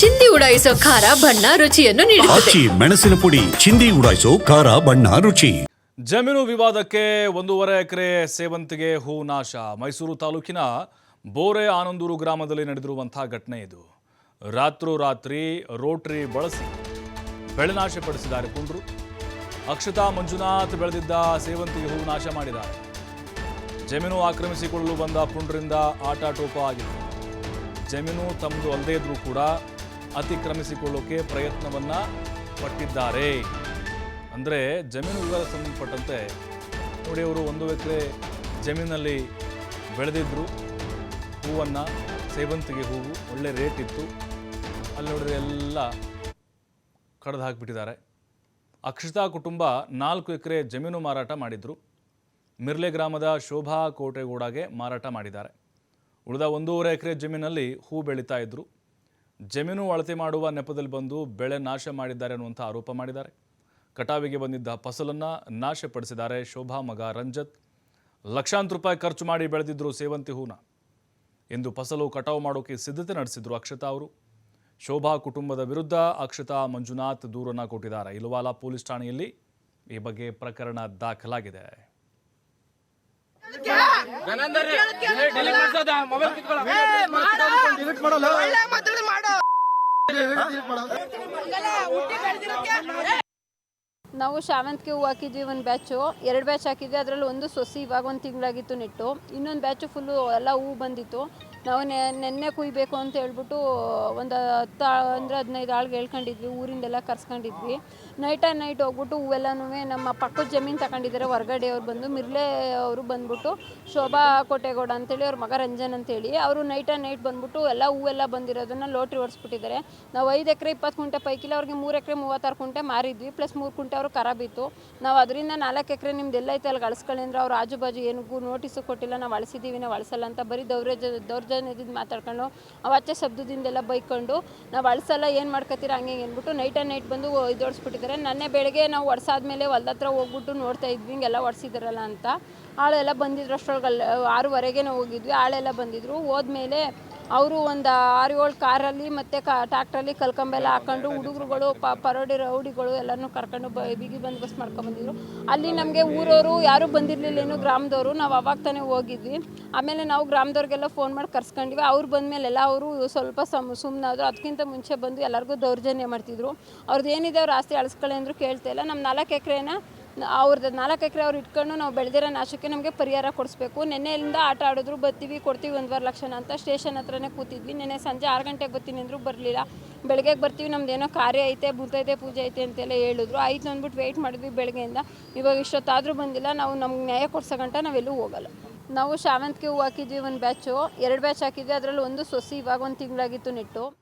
ಚಿಂದಿ ಉಡಾಯಿಸೋ ಖಾರ ಬಣ್ಣ ರುಚಿಯನ್ನು ನೀಡುತ್ತದೆ. ಆಚಿ ಮೆಣಸಿನ ಪುಡಿ ಚಿಂದಿ ಉಡಾಯಿಸೋ ಖಾರ ಬಣ್ಣ ರುಚಿ. ಜಮೀನು ವಿವಾದಕ್ಕೆ ಒಂದೂವರೆ ಎಕರೆ ಸೇವಂತಿಗೆ ಹೂ ನಾಶ. ಮೈಸೂರು ತಾಲೂಕಿನ ಬೋರೆ ಆನಂದೂರು ಗ್ರಾಮದಲ್ಲಿ ನಡೆದಿರುವಂತಹ ಘಟನೆ ಇದು. ರಾತ್ರೋರಾತ್ರಿ ರೋಟರಿ ಬಳಸಿ ಬೆಳೆನಾಶಪಡಿಸಿದ್ದಾರೆ ಕುಂಡ್ರು ಅಕ್ಷತಾ ಮಂಜುನಾಥ್ ಬೆಳೆದಿದ್ದ ಸೇವಂತಿಗೆ ಹೂ ನಾಶ ಮಾಡಿದ್ದಾರೆ. ಜಮೀನು ಆಕ್ರಮಿಸಿಕೊಳ್ಳಲು ಬಂದ ಪುಂಡ್ರಿಂದ ಆಟಾಟೋಪ ಆಗಿದೆ. ಜಮೀನು ತಮ್ಮದು ಅಲ್ಲದೇ ಇದ್ರೂ ಕೂಡ ಅತಿಕ್ರಮಿಸಿಕೊಳ್ಳೋಕೆ ಪ್ರಯತ್ನವನ್ನ ಪಟ್ಟಿದ್ದಾರೆ. ಅಂದರೆ ಜಮೀನು ವಿವಾದ ಸಂಬಂಧಪಟ್ಟಂತೆ ನೋಡಿ ಅವರು ಒಂದು ಎಕರೆ ಜಮೀನಲ್ಲಿ ಬೆಳೆದಿದ್ದರು ಹೂವನ್ನು ಸೇವಂತಿಗೆ ಹೂವು, ಒಳ್ಳೆ ರೇಟ್ ಇತ್ತು. ಅಲ್ಲಿ ನೋಡಿದ್ರೆ ಎಲ್ಲ ಕಡ್ದು ಹಾಕಿಬಿಟ್ಟಿದ್ದಾರೆ. ಅಕ್ಷತಾ ಕುಟುಂಬ ನಾಲ್ಕು ಎಕರೆ ಜಮೀನು ಮಾರಾಟ ಮಾಡಿದ್ರು. ಮಿರ್ಲೆ ಗ್ರಾಮದ ಶೋಭಾ ಕೋಟೆಗೂಡಾಗೆ ಮಾರಾಟ ಮಾಡಿದ್ದಾರೆ. ಉಳಿದ ಒಂದೂವರೆ ಎಕರೆ ಜಮೀನಲ್ಲಿ ಹೂ ಬೆಳೀತಾ ಇದ್ರು. ಜಮೀನು ಅಳತೆ ಮಾಡುವ ನೆಪದಲ್ಲಿ ಬಂದು ಬೆಳೆ ನಾಶ ಮಾಡಿದ್ದಾರೆ ಅನ್ನುವಂಥ ಆರೋಪ ಮಾಡಿದ್ದಾರೆ. ಕಟಾವಿಗೆ ಬಂದಿದ್ದ ಫಸಲನ್ನು ನಾಶಪಡಿಸಿದ್ದಾರೆ ಶೋಭಾ ಮಗ ರಂಜತ್. ಲಕ್ಷಾಂತರ ರೂಪಾಯಿ ಖರ್ಚು ಮಾಡಿ ಬೆಳೆದಿದ್ದರು ಸೇವಂತಿ ಹೂನ. ಎಂದು ಫಸಲು ಕಟಾವು ಮಾಡೋಕೆ ಸಿದ್ಧತೆ ನಡೆಸಿದ್ರು ಅಕ್ಷತಾ ಅವರು. ಶೋಭಾ ಕುಟುಂಬದ ವಿರುದ್ಧ ಅಕ್ಷತಾ ಮಂಜುನಾಥ್ ದೂರನ್ನ ಕೊಟ್ಟಿದ್ದಾರೆ. ಇಲುವಾಲ ಪೊಲೀಸ್ ಠಾಣೆಯಲ್ಲಿ ಈ ಬಗ್ಗೆ ಪ್ರಕರಣ ದಾಖಲಾಗಿದೆ. ಒಳ್ಳೆ படம் ನಾವು ಶಾವಂತಿಗೆ ಹೂವು ಹಾಕಿದ್ವಿ ಒಂದು ಬ್ಯಾಚು ಎರಡು ಬ್ಯಾಚ್ ಹಾಕಿದ್ವಿ. ಅದರಲ್ಲಿ ಒಂದು ಸೊಸಿ ಇವಾಗ ಒಂದು ತಿಂಗಳಾಗಿತ್ತು ನೆಟ್ಟು. ಇನ್ನೊಂದು ಬ್ಯಾಚು ಫುಲ್ಲು ಎಲ್ಲ ಹೂವು ಬಂದಿತ್ತು. ನಾವು ನೆನ್ನೆ ಕುಯ್ಬೇಕು ಅಂತ ಹೇಳ್ಬಿಟ್ಟು ಒಂದು ಹತ್ತು ಅಂದರೆ ಹದಿನೈದು ಆಳ್ಗೆ ಹೇಳ್ಕೊಂಡಿದ್ವಿ. ಊರಿಂದೆಲ್ಲ ಕರ್ಸ್ಕೊಂಡಿದ್ವಿ. ನೈಟ್ ಆ್ಯಂಡ್ ನೈಟ್ ಹೋಗ್ಬಿಟ್ಟು ಹೂವೆಲ್ಲನೂ ನಮ್ಮ ಪಕ್ಕದ ಜಮೀನು ತಗೊಂಡಿದ್ದಾರೆ ಹೊರಗಡೆ ಅವ್ರು ಬಂದು ಮಿರ್ಲೆ ಅವರು ಬಂದ್ಬಿಟ್ಟು ಶೋಭಾ ಕೋಟೆಗೌಡ ಅಂತೇಳಿ ಅವ್ರ ಮಗ ರಂಜನ್ ಅಂತೇಳಿ. ಅವರು ನೈಟ್ ಆ್ಯಂಡ್ ನೈಟ್ ಬಂದ್ಬಿಟ್ಟು ಎಲ್ಲ ಹೂವೆಲ್ಲ ಬಂದಿರೋದನ್ನು ಲೋಟ್ರಿ ಹೊಡ್ಸ್ಬಿಟ್ಟಿದ್ದಾರೆ ನಾವು ಐದು ಎಕರೆ ಇಪ್ಪತ್ತು ಕುಂಟೆ ಪೈಕಿಲ್ಲ ಅವ್ರಿಗೆ ಮೂರು ಎಕರೆ ಮೂವತ್ತಾರು ಕುಂಟೆ ಮಾರಿದ್ವಿ. ಪ್ಲಸ್ ಮೂರು ಕುಂಟೆ ಅವರು ಖರಾಬಿತ್ತು ನಾವು ಅದರಿಂದ ನಾಲ್ಕು ಎಕರೆ ನಿಮ್ದು ಎಲ್ಲ ಐತೆ ಅಲ್ಲಿ ಅಳಿಸ್ಕೊಳ್ಳಿ ಅಂದ್ರೆ ಅವ್ರು ಆಜು ಬಾಜು ಏನಿಗೂ ನೋಟಿಸು ಕೊಟ್ಟಿಲ್ಲ, ನಾವು ಅಳಿಸಿದ್ದೀವಿ ನಾವು ಅಳಿಸಲ್ಲ ಅಂತ ಬರೀ ದೌರ್ಜ ದೌರ್ಜನ್ಯದಿಂದ ಮಾತಾಡ್ಕೊಂಡು ಅವಾಚೆ ಶಬ್ದದಿಂದೆಲ್ಲ ಬೈಕೊಂಡು ನಾವು ಅಳಿಸಲ್ಲ, ಏನು ಮಾಡ್ಕೊತೀರ ಹಂಗೆ ಅಂದ್ಬಿಟ್ಟು ನೈಟ್ ಆ್ಯಂಡ್ ನೈಟ್ ಬಂದು ಇದು ಹೊಡ್ಸ್ಬಿಟ್ಟಿದ್ದಾರೆ ನನ್ನೆ ಬೆಳಗ್ಗೆ ನಾವು ಒಡ್ಸಾದ್ಮೇಲೆ ಹೊಲ್ದ ಹತ್ರ ಹೋಗ್ಬಿಟ್ಟು ನೋಡ್ತಾ ಇದ್ವಿ, ಹಿಂಗೆಲ್ಲ ಒಡ್ಸಿದ್ರಲ್ಲ ಅಂತ. ಆಳೆಲ್ಲ ಬಂದಿದ್ರು ಅಷ್ಟರೊಳಗೆ ಆರೂವರೆಗೆ ನಾವು ಹೋಗಿದ್ವಿ, ಆಳೆಲ್ಲ ಬಂದಿದ್ರು. ಹೋದ್ಮೇಲೆ ಅವರು ಒಂದು ಆರು ಏಳು ಕಾರಲ್ಲಿ ಮತ್ತು ಕಾ ಟ್ಯಾಕ್ಟ್ರಲ್ಲಿ ಕಲ್ಕಂಬೆಲ್ಲ ಹಾಕೊಂಡು ಹುಡುಗರುಗಳು, ಪ ಪರೋಡಿ ರೌಡಿಗಳು ಎಲ್ಲನೂ ಕರ್ಕೊಂಡು ಬ ಬಿಗಿ ಬಂದೋಬಸ್ತ್ ಬಸ್ ಮಾಡ್ಕೊಂಬಂದಿದ್ರು. ಅಲ್ಲಿ ನಮಗೆ ಊರವರು ಯಾರೂ ಬಂದಿರಲಿಲ್ಲ ಏನು ಗ್ರಾಮದವರು. ನಾವು ಅವಾಗ ತಾನೇ ಹೋಗಿದ್ವಿ. ಆಮೇಲೆ ನಾವು ಗ್ರಾಮದವ್ರಿಗೆಲ್ಲ ಫೋನ್ ಮಾಡಿ ಕರ್ಸ್ಕೊಂಡ್ವಿ. ಅವ್ರು ಬಂದಮೇಲೆಲ್ಲ ಅವರು ಸ್ವಲ್ಪ ಸಮ್ ಸುಮ್ಮನಾದ್ರು ಅದಕ್ಕಿಂತ ಮುಂಚೆ ಬಂದು ಎಲ್ಲರಿಗೂ ದೌರ್ಜನ್ಯ ಮಾಡ್ತಿದ್ರು. ಅವ್ರದ್ದು ಏನಿದೆ ಅವ್ರು ಆಸ್ತಿ ಅಳಿಸ್ಕೊಳ್ಳಿ ಅಂದರೂ ಕೇಳ್ತಾ ಇಲ್ಲ. ನಮ್ಮ ನಾಲ್ಕು ಎಕರೆನ ಅವ್ರದ್ದು ನಾಲ್ಕು ಎಕರೆ ಅವ್ರು ಇಟ್ಕೊಂಡು ನಾವು ಬೆಳೆದಿರೋ ನಾಶಕ್ಕೆ ನಮಗೆ ಪರಿಹಾರ ಕೊಡಿಸ್ಬೇಕು. ನಿನ್ನೆಯಿಂದ ಆಟ ಆಡಿದ್ರು ಬರ್ತೀವಿ, ಕೊಡ್ತೀವಿ ಒಂದುವರೆ ಲಕ್ಷನ ಅಂತ. ಸ್ಟೇಷನ್ ಹತ್ರನೇ ಕೂತಿದ್ವಿ. ನೆನ್ನೆ ಸಂಜೆ ಆರು ಗಂಟೆಗೆ ಬರ್ತೀನಿ ಅಂದರೂ ಬರಲಿಲ್ಲ. ಬೆಳಗ್ಗೆ ಬರ್ತೀವಿ, ನಮ್ದು ಏನೋ ಕಾರ್ಯ ಐತೆ ಬುದ್ಧೈತೆ ಪೂಜೆ ಐತೆ ಅಂತೆಲ್ಲ ಹೇಳಿದ್ರು. ಆಯ್ತು ಅಂದ್ಬಿಟ್ಟು ವೆಯ್ಟ್ ಮಾಡಿದ್ವಿ ಬೆಳಗ್ಗೆಯಿಂದ ಇವಾಗ ಇಷ್ಟೊತ್ತಾದರೂ ಬಂದಿಲ್ಲ. ನಾವು ನಮ್ಗೆ ನ್ಯಾಯ ಕೊಡ್ಸೋ ಗಂಟ ನಾವೆಲ್ಲೂ ಹೋಗಲ್ಲ. ನಾವು ಶಾವಂತಿಗೆ ಹೂವು ಹಾಕಿದ್ವಿ ಒಂದು ಬ್ಯಾಚು ಎರಡು ಬ್ಯಾಚ್ ಹಾಕಿದ್ವಿ. ಅದರಲ್ಲಿ ಒಂದು ಸೊಸಿ ಇವಾಗ ಒಂದು ತಿಂಗಳಾಗಿತ್ತು ನೆಟ್ಟು.